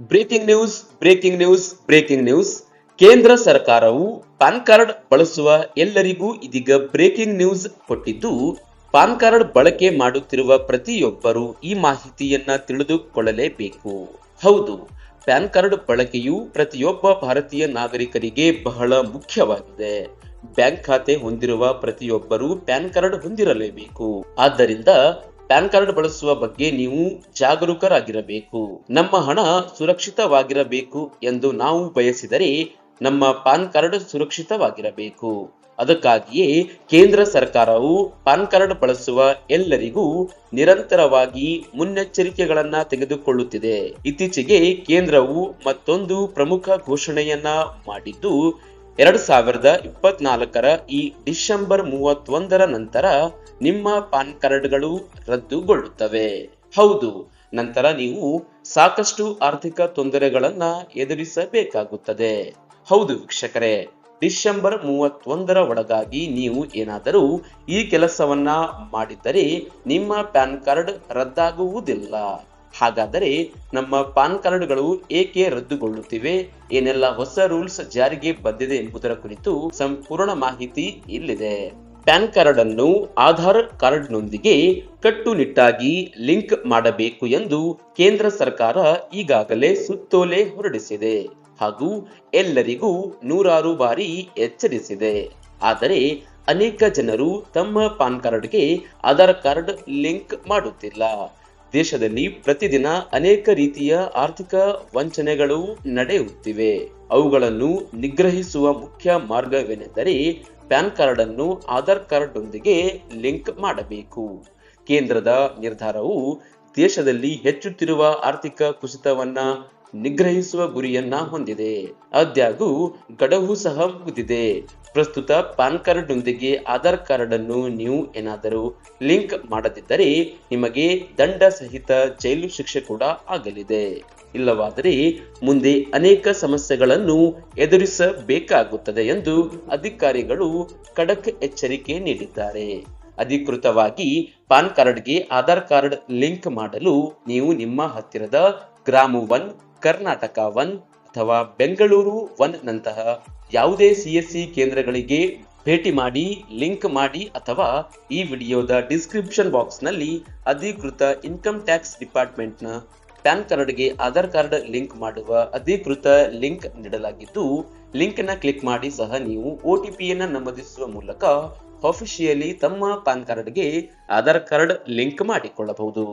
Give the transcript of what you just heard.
Breaking news breaking news breaking news. ಕೇಂದ್ರ ಸರ್ಕಾರವು PAN card ಬಳಸುವ ಎಲ್ಲರಿಗೂ ಇದೀಗ ಬ್ರೇಕಿಂಗ್ ನ್ಯೂಸ್ ಕೊಟ್ಟಿದ್ದು, ಪಾನ್ ಕಾರ್ಡ್ ಬಳಕೆ ಮಾಡುತ್ತಿರುವ ಪ್ರತಿಯೊಬ್ಬರು ಈ ಮಾಹಿತಿಯನ್ನ ತಿಳಿದುಕೊಳ್ಳಲೇಬೇಕು. ಹೌದು ಪ್ಯಾನ್ ಕಾರ್ಡ್ ಬಳಕೆಯು ಪ್ರತಿಯೊಬ್ಬ ಭಾರತೀಯ ನಾಗರಿಕರಿಗೆ ಬಹಳ ಮುಖ್ಯವಾಗಿದೆ. ಬ್ಯಾಂಕ್ ಖಾತೆ ಹೊಂದಿರುವ ಪ್ರತಿಯೊಬ್ಬರು ಪ್ಯಾನ್ ಕಾರ್ಡ್ ಹೊಂದಿರಲೇಬೇಕು. ಆದ್ದರಿಂದ ಪ್ಯಾನ್ ಕಾರ್ಡ್ ಬಳಸುವ ಬಗ್ಗೆ ನೀವು ಜಾಗರೂಕರಾಗಿರಬೇಕು. ನಮ್ಮ ಹಣ ಸುರಕ್ಷಿತವಾಗಿರಬೇಕು ಎಂದು ನಾವು ಬಯಸಿದರೆ ನಮ್ಮ ಪಾನ್ ಕಾರ್ಡ್ ಸುರಕ್ಷಿತವಾಗಿರಬೇಕು. ಅದಕ್ಕಾಗಿಯೇ ಕೇಂದ್ರ ಸರ್ಕಾರವು ಪಾನ್ ಕಾರ್ಡ್ ಬಳಸುವ ಎಲ್ಲರಿಗೂ ನಿರಂತರವಾಗಿ ಮುನ್ನೆಚ್ಚರಿಕೆಗಳನ್ನ ತೆಗೆದುಕೊಳ್ಳುತ್ತಿದೆ. ಇತ್ತೀಚೆಗೆ ಕೇಂದ್ರವು ಮತ್ತೊಂದು ಪ್ರಮುಖ ಘೋಷಣೆಯನ್ನ ಮಾಡಿದ್ದು ಎರಡ್ ಸಾವಿರದ ಇಪ್ಪತ್ನಾಲ್ಕರ ಈ ಡಿಸೆಂಬರ್ ಮೂವತ್ತೊಂದರ ನಂತರ ನಿಮ್ಮ ಪಾನ್ ಕಾರ್ಡ್ಗಳು ರದ್ದುಗೊಳ್ಳುತ್ತವೆ. ಹೌದು, ನಂತರ ನೀವು ಸಾಕಷ್ಟು ಆರ್ಥಿಕ ತೊಂದರೆಗಳನ್ನ ಎದುರಿಸಬೇಕಾಗುತ್ತದೆ. ಹೌದು ವೀಕ್ಷಕರೇ, ಡಿಸೆಂಬರ್ ಮೂವತ್ತೊಂದರ ಒಳಗಾಗಿ ನೀವು ಏನಾದರೂ ಈ ಕೆಲಸವನ್ನ ಮಾಡಿದ್ದರೆ ನಿಮ್ಮ ಪ್ಯಾನ್ ಕಾರ್ಡ್ ರದ್ದಾಗುವುದಿಲ್ಲ. ಹಾಗಾದರೆ ನಮ್ಮ ಪಾನ್ ಕಾರ್ಡ್ಗಳು ಏಕೆ ರದ್ದುಗೊಳ್ಳುತ್ತಿವೆ? ಏನೆಲ್ಲ ಹೊಸ ರೂಲ್ಸ್ ಜಾರಿಗೆ ಬಂದಿದೆ ಎಂಬುದರ ಕುರಿತು ಸಂಪೂರ್ಣ ಮಾಹಿತಿ ಇಲ್ಲಿದೆ. ಪ್ಯಾನ್ ಕಾರ್ಡ್ ಅನ್ನು ಆಧಾರ್ ಕಾರ್ಡ್ನೊಂದಿಗೆ ಕಟ್ಟುನಿಟ್ಟಾಗಿ ಲಿಂಕ್ ಮಾಡಬೇಕು ಎಂದು ಕೇಂದ್ರ ಸರ್ಕಾರ ಈಗಾಗಲೇ ಸುತ್ತೋಲೆ ಹೊರಡಿಸಿದೆ ಹಾಗೂ ಎಲ್ಲರಿಗೂ ನೂರಾರು ಬಾರಿ ಎಚ್ಚರಿಸಿದೆ. ಆದರೆ ಅನೇಕ ಜನರು ತಮ್ಮ ಪಾನ್ ಕಾರ್ಡ್ಗೆ ಆಧಾರ್ ಕಾರ್ಡ್ ಲಿಂಕ್ ಮಾಡುತ್ತಿಲ್ಲ. ದೇಶದಲ್ಲಿ ಪ್ರತಿದಿನ ಅನೇಕ ರೀತಿಯ ಆರ್ಥಿಕ ವಂಚನೆಗಳು ನಡೆಯುತ್ತಿವೆ. ಅವುಗಳನ್ನು ನಿಗ್ರಹಿಸುವ ಮುಖ್ಯ ಮಾರ್ಗವೇನೆಂದರೆ ಪ್ಯಾನ್ ಕಾರ್ಡ್ ಅನ್ನು ಆಧಾರ್ ಕಾರ್ಡ್ ಒಂದಿಗೆ ಲಿಂಕ್ ಮಾಡಬೇಕು. ಕೇಂದ್ರದ ನಿರ್ಧಾರವು ದೇಶದಲ್ಲಿ ಹೆಚ್ಚುತ್ತಿರುವ ಆರ್ಥಿಕ ಕುಸಿತವನ್ನ ನಿಗ್ರಹಿಸುವ ಗುರಿಯನ್ನ ಹೊಂದಿದೆ. ಆದ್ಯಾಗೂ ಗಡವು ಸಹ ಮುಗಿದಿದೆ. ಪ್ರಸ್ತುತ ಪಾನ್ ಕಾರ್ಡ್ ನೊಂದಿಗೆ ಆಧಾರ್ ಕಾರ್ಡ್ ಅನ್ನು ನೀವು ಏನಾದರೂ ಲಿಂಕ್ ಮಾಡದಿದ್ದರೆ ನಿಮಗೆ ದಂಡ ಸಹಿತ ಜೈಲು ಶಿಕ್ಷೆ ಕೂಡ ಆಗಲಿದೆ. ಇಲ್ಲವಾದರೆ ಮುಂದೆ ಅನೇಕ ಸಮಸ್ಯೆಗಳನ್ನು ಎದುರಿಸಬೇಕಾಗುತ್ತದೆ ಎಂದು ಅಧಿಕಾರಿಗಳು ಖಡಕ್ ಎಚ್ಚರಿಕೆ ನೀಡಿದ್ದಾರೆ. ಅಧಿಕೃತವಾಗಿ ಪಾನ್ ಕಾರ್ಡ್ಗೆ ಆಧಾರ್ ಕಾರ್ಡ್ ಲಿಂಕ್ ಮಾಡಲು ನೀವು ನಿಮ್ಮ ಹತ್ತಿರದ ಗ್ರಾಮ ಒನ್, ಕರ್ನಾಟಕ ಒನ್ ಅಥವಾ ಬೆಂಗಳೂರು ಒನ್ ನಂತಹ ಯಾವುದೇ ಸಿಎಸ್ಸಿ ಕೇಂದ್ರಗಳಿಗೆ ಭೇಟಿ ಮಾಡಿ, ಲಿಂಕ್ ಮಾಡಿ ಅಥವಾ ಈ ವಿಡಿಯೋದ ಡಿಸ್ಕ್ರಿಪ್ಷನ್ ಬಾಕ್ಸ್ನಲ್ಲಿ ಅಧಿಕೃತ ಇನ್ಕಮ್ ಟ್ಯಾಕ್ಸ್ ಡಿಪಾರ್ಟ್ಮೆಂಟ್ನ ಪ್ಯಾನ್ ಕಾರ್ಡ್ಗೆ ಆಧಾರ್ ಕಾರ್ಡ್ ಲಿಂಕ್ ಮಾಡುವ ಅಧಿಕೃತ ಲಿಂಕ್ ನೀಡಲಾಗಿದ್ದು ಲಿಂಕ್ನ ಕ್ಲಿಕ್ ಮಾಡಿ ಸಹ ನೀವು ಒ ಟಿ ಪಿಯನ್ನು ನಮೂದಿಸುವ ಮೂಲಕ ಅಫಿಷಿಯಲಿ ತಮ್ಮ ಪ್ಯಾನ್ ಕಾರ್ಡ್ಗೆ ಆಧಾರ್ ಕಾರ್ಡ್ ಲಿಂಕ್ ಮಾಡಿಕೊಳ್ಳಬಹುದು.